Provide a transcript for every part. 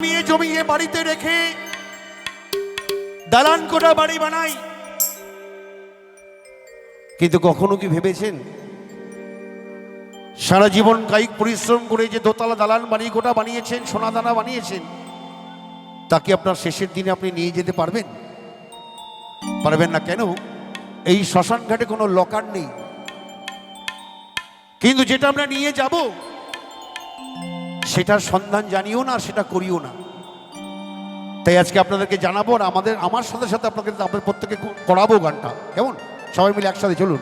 জমিয়ে জমিয়ে বাড়িতে রেখে দালান কোটা বাড়ি বানাই। কিন্তু কখনো কি ভেবেছেন? সারা জীবন কায়িক পরিশ্রম করে যে দোতলা দালান বাড়ি গোটা বানিয়েছেন সোনা দানা বানিয়েছেন তাকে আপনার শেষের দিনে আপনি নিয়ে যেতে পারবেন? পারবেন না কেন? এই শ্মশান ঘাটে কোনো লকার নেই। কিন্তু যেটা আমরা নিয়ে যাব সেটার সন্ধান জানিও না, সেটা করিও না। তাই আজকে আপনাদেরকে জানাব আর আমাদের, আমার সাথে সাথে আপনাদের আপনাদের প্রত্যেকে করাবো গানটা। কেমন? সবাই মিলে একসাথে চলুন।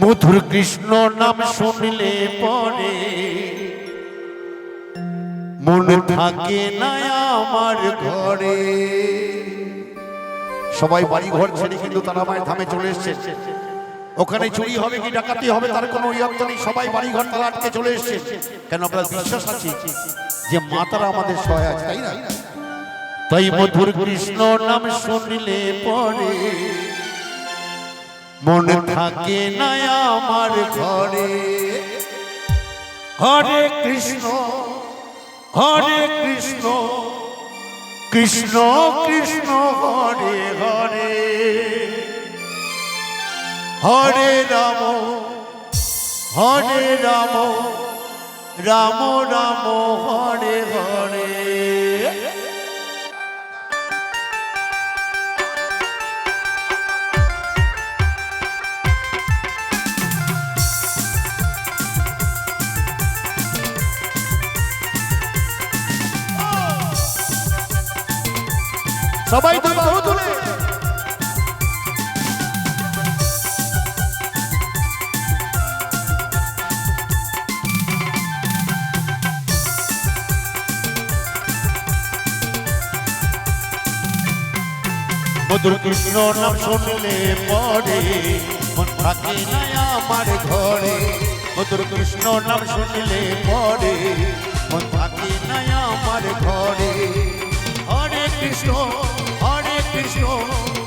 মধুর কৃষ্ণ নাম শুনলে পরে মন থাকে না আমার ঘরে। সবাই বাড়ি ঘর ছেড়ে কিন্তু তারা মায়ের ধামে চলে এসছে। ওখানে চুরি হবে কি ডাকাতি হবে তার কোনো ইয়ত্ত নেই। সবাই বাড়ি ঘর আটকে চলে এসছে। কেন আপনার বিশ্বাস আছে? যে মা তারা আমাদের সহায় আছে তাই না? তাই মধুর কৃষ্ণ নাম শুনলে পরে মনে থাকে না আমার ঘরে। হরে কৃষ্ণ হরে কৃষ্ণ কৃষ্ণ কৃষ্ণ হরে হরে হরে রাম হরে রাম রাম রাম হরে হরে। সবাই তো বাহু তুলে। মধুর কৃষ্ণ নাম শুনলে পরে মন থাকে না আমার ঘরে। মধুর কৃষ্ণ নাম শুনলে পরে মন থাকে না আমার ঘরে। হরে কৃষ্ণ হরে কৃষ্ণ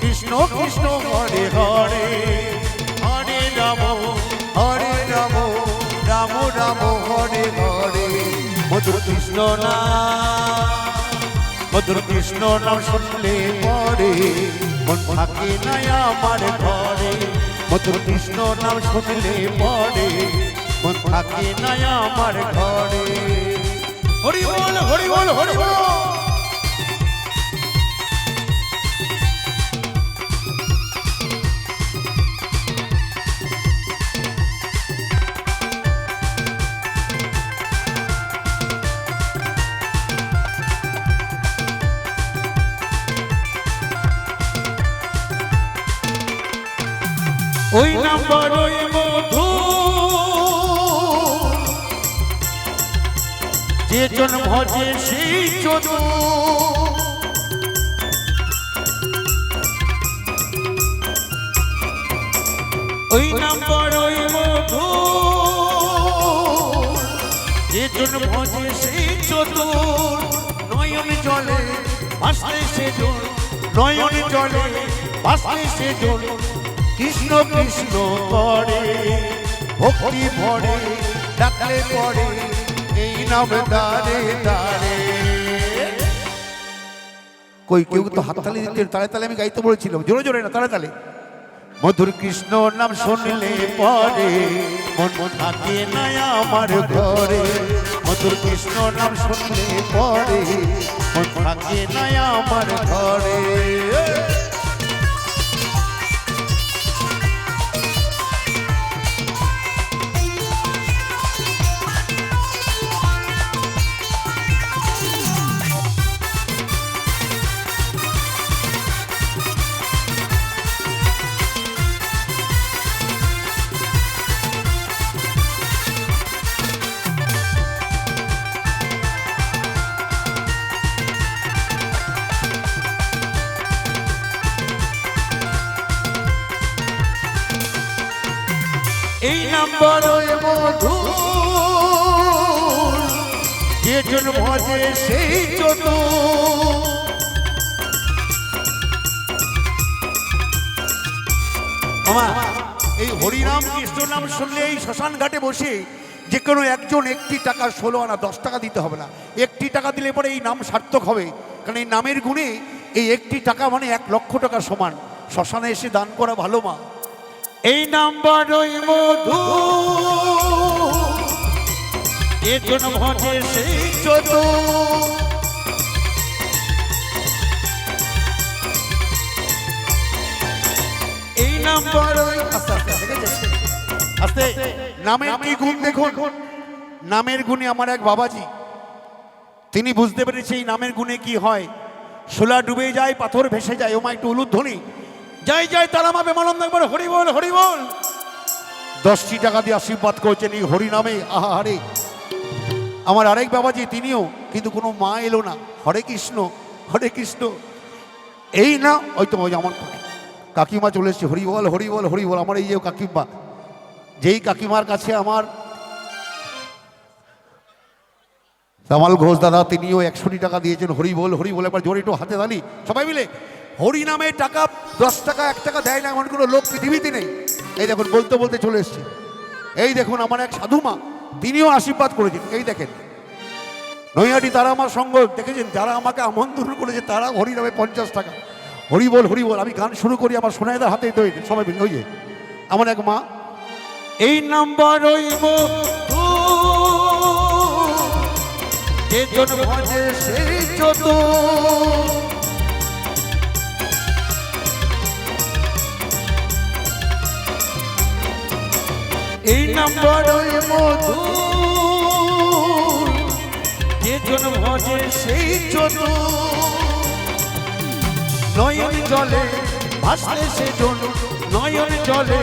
কৃষ্ণ কৃষ্ণ হরে হরে। হরে রাম হরে রাম রাম রাম হরে হরে। মধুর কৃষ্ণ নাম। মধুর কৃষ্ণ নাম শুনলে পরে। মন থাকে না আমার ঘরে। মধুর কৃষ্ণ নাম শুনলে পরে। মন থাকে না আমার ঘরে। হরি বল হরি বল জন ভজে সেই চতু ওই নাম্বার, ওই মধু। যে জন ভজে সেই চতুর নয়ন জলে ভাসতে সে নয়ন জলে ভাসতে সে কৃষ্ণ কৃষ্ণ করে, ভক্তি ভরে, ডাকলে পরে এই নাম দাঁড়ে দাঁড়ে কই, কেউ তো হাততালি দিতে, তালে তালে আমি গাইতে বলেছিলাম। জোরে জোরে না, তালে তালে। মধুর কৃষ্ণ নাম শুনলে পরে, মন থাকে না আমার ঘরে। মধুর কৃষ্ণ নাম শুনলে পরে, মন থাকে না আমার ঘরে। এই নাম্বার ওই মধু যে জন ভজে সেই চতু এই হরিনাম কৃষ্ণ নাম শুনলে এই শ্মশান ঘাটে বসে যে কোনো একজন একটি টাকা ষোলো আনা দশ টাকা দিতে হবে না। একটি টাকা দিলে পরে এই নাম সার্থক হবে। কারণ এই নামের গুণে এই একটি টাকা মানে এক লক্ষ টাকা সমান। শ্মশানে এসে দান করা ভালো মা। এই নাম্বার ওই মধু। এ জন ভজে সেই চতু। এই নাম্বার ওই? আস্তে নামের কি গুণ দেখুন। নামের গুণে আমার এক বাবাজি। তিনি বুঝতে পেরেছে এই নামের গুণে কি হয়। সোলা ডুবে যায় পাথর ভেসে যায়। ওমা একটু উলুধ্বনি। যাই যাই তারা মা বেমানন্দ একবার হরি বল হরি বল। দশটি টাকা দিয়ে আশীর্বাদ করছেন এই হরি নামে। আহা, হরে। আমার আরেক বাবাজি, তিনিও, কিন্তু কোনো মা এলো না। হরে কৃষ্ণ হরে কৃষ্ণ। এই না, ওই তো ওই আমার কাকিমা চলে এসছে, হরি বল হরি বল হরি বল। আমার এই যে কাকিমা, যেই কাকিমার কাছে আমার কামাল ঘোষ দাদা, তিনিও একশোটি টাকা দিয়েছেন, হরি বল হরি বল। একবার জোরে একটু হাতে দালি সবাই মিলে হরি নামে টাকা দশ টাকা এক টাকা দেয় না এমন কোনো লোক পৃথিবীতে নেই। এই দেখুন বলতে বলতে চলে এসছে। এই দেখুন আমার এক সাধুমা তিনিও আশীর্বাদ করেছেন। এই দেখেন নৈহাটি তারা আমার সঙ্গ দেখেছেন? যারা আমাকে আমন্ত্রণ করেছে তারা হরি নামে পঞ্চাশ টাকা। হরি বল হরি বল আমি গান শুরু করি আমার সোনাইদার হাতে দই সবাই মিলে ওই যে আমার এক মা এই নাম্বার ওই মধু এ জন ভজে সেই যত এই নাম্বার মধু। যে জন ভজে সেই যত নয়ন জলে ভাসলে সে জন, নয়ন জলে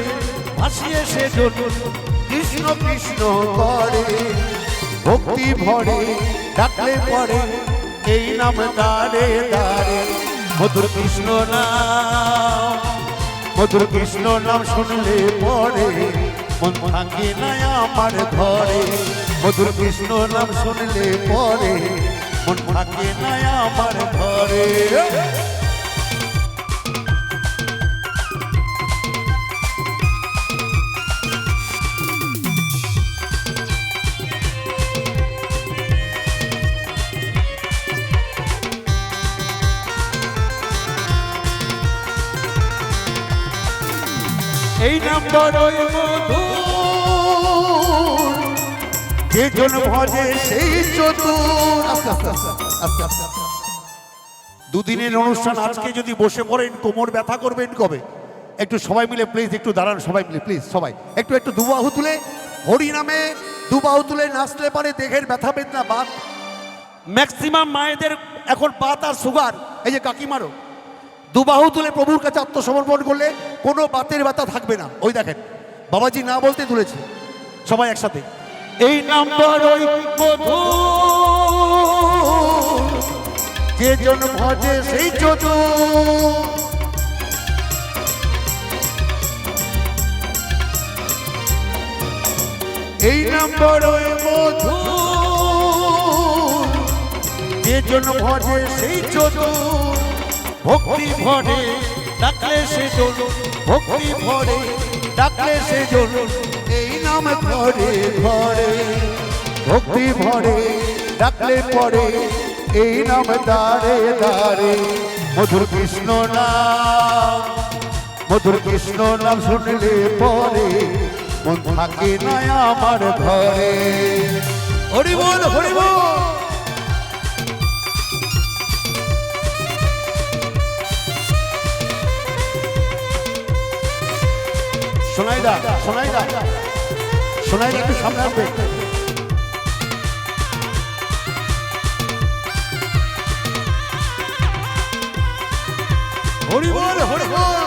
ভাসিয়ে সে জন। কৃষ্ণ কৃষ্ণ করে, ভক্তি ভরে, ডাকলে পরে, এই নাম দাঁড়ে দাঁড়ে মধুর কৃষ্ণ নাম, মধুর কৃষ্ণ নাম শুনলে পরে। মন থাকে না আমার ঘরে। মধুর কৃষ্ণ নাম শুনলে পরে মন থাকে না আমার ঘরে। এই নাম্বার ওই মধু যে জন ভজে সেই চতুর। দুদিনের অনুষ্ঠান আজকে যদি বসে পড়েন, কোমর ব্যথা করবেন কবে? একটু সবাই মিলে প্লিজ একটু দাঁড়ান সবাই মিলে প্লিজ সবাই। একটু একটু দুবাহু তুলে হরি নামে দুবাহু তুলে নাচলে পারে, দেহের ব্যথা বেদনা বাদ। ম্যাক্সিমাম মায়েদের এখন বাত আর সুগার এই যে কাকিমারও। দুবাহু তুলে প্রভুর কাছে আত্মসমর্পণ করলে কোনো বাতের ব্যথা থাকবে না। ওই দেখেন, বাবাজি না বলতে তুলেছে, সবাই একসাথে। এই নাম্বার ওই মধু যে জন ভজে সেই চতুর। এই নম্বর ওই মধু যে জন ভজে সেই চতুর। ভক্তি ভরে ডাকলে সে জন ভক্তি ভরে ডাকলে সে জন এই নাম ঘরে ঘরে ভক্তি ভরে ডাকলে পরে, এই নাম দাঁড়ে দাঁড়ে মধুর কৃষ্ণ নাম, মধুর কৃষ্ণ নাম শুনলে পরে মন থাকে না আমার ঘরে। হরি বল হরি বল শোনাই দা শোনাই দা শোনাই দা একটু সামনে আসবে। হরি বল হরি বল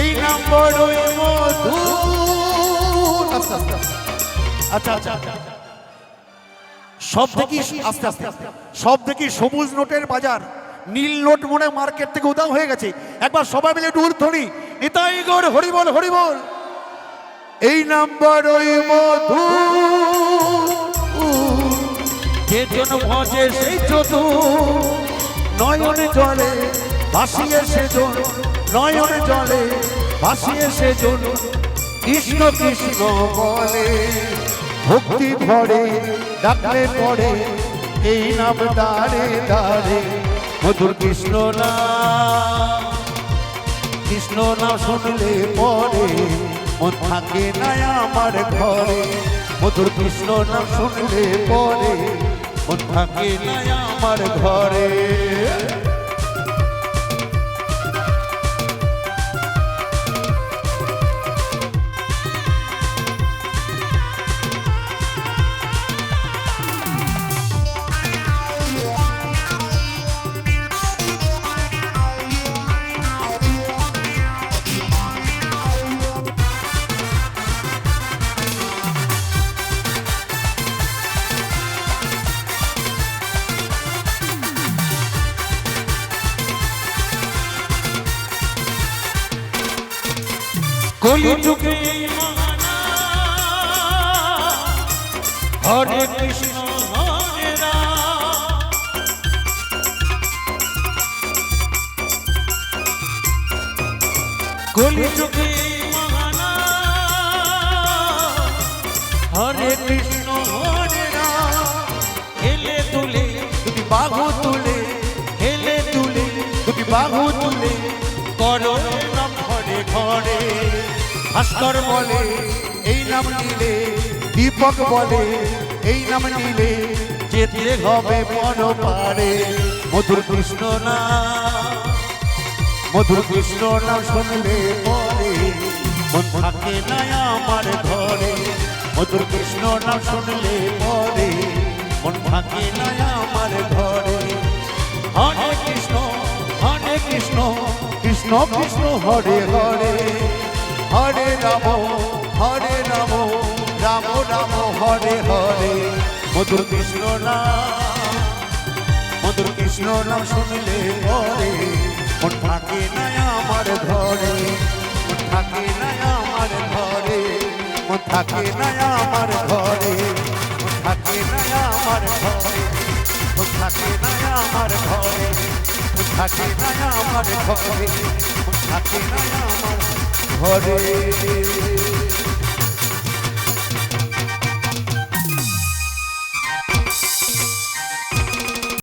এই নম্বর ওই মধু আচ্ছা আচ্ছা। সব দেখি আস্তে আস্তে। সব দেখি সবুজ নোটের বাজার। নীল নোট মনে মার্কেট থেকে উদাও হয়ে গেছে। একবার সবাই মিলে একটু উর্ধ্বনি। নিতাই গড় হরি বল হরি বল এই নাম্বার ওই মধু যে জন ভজে সেই চতুর। নয়নে জলে ভাসিয়ে সেজন। নয়নে জলে ভাসিয়ে সেজন। কৃষ্ণ কৃষ্ণ বলে। ভক্তি ভরে ডাকলে পড়ে, এই নাম দাঁড়ে দাঁড়ে মধুর কৃষ্ণ নাম, কৃষ্ণ না শুনলে পরে মন থাকে না আমার ঘরে। মধুর কৃষ্ণ না শুনলে পরে মন থাকে না আমার ঘরে। কলি যুগে হরে কৃষ্ণ হরে রাম কলি যুগে হরে কৃষ্ণ হরে রাম হেলে তুলে দুটি বাহু তুলে হেলে তুলে দুটি বাহু তুলে করো নাম ঘরে ঘরে ভাস্কর বলে, এই নাম নিলে, দীপক বলে, এই নাম নিলে, যেতে হবে মন পারে। মধুর কৃষ্ণ না মধুর কৃষ্ণ নাম শুনলে পরে, মন থাকে না আমার ঘরে। মধুর কৃষ্ণ নাম শুনলে পরে, মন থাকে না আমার ঘরে। হরে কৃষ্ণ হরে কৃষ্ণ কৃষ্ণ কৃষ্ণ হরে হরে হরে। রাম, হরে রাম রাম রাম, হরে হরে। মধুর কৃষ্ণ নাম, মধুর কৃষ্ণ নাম শুনলে পরে মন থাকে না আমার ঘরে, মন থাকে না আমার ঘরে। মন থাকে না আমার ঘরে, মন থাকে না আমার ঘরে। মন থাকে না আমার ঘরে থাকে না আমার ঘরে। থাকে না আমার ঘরে।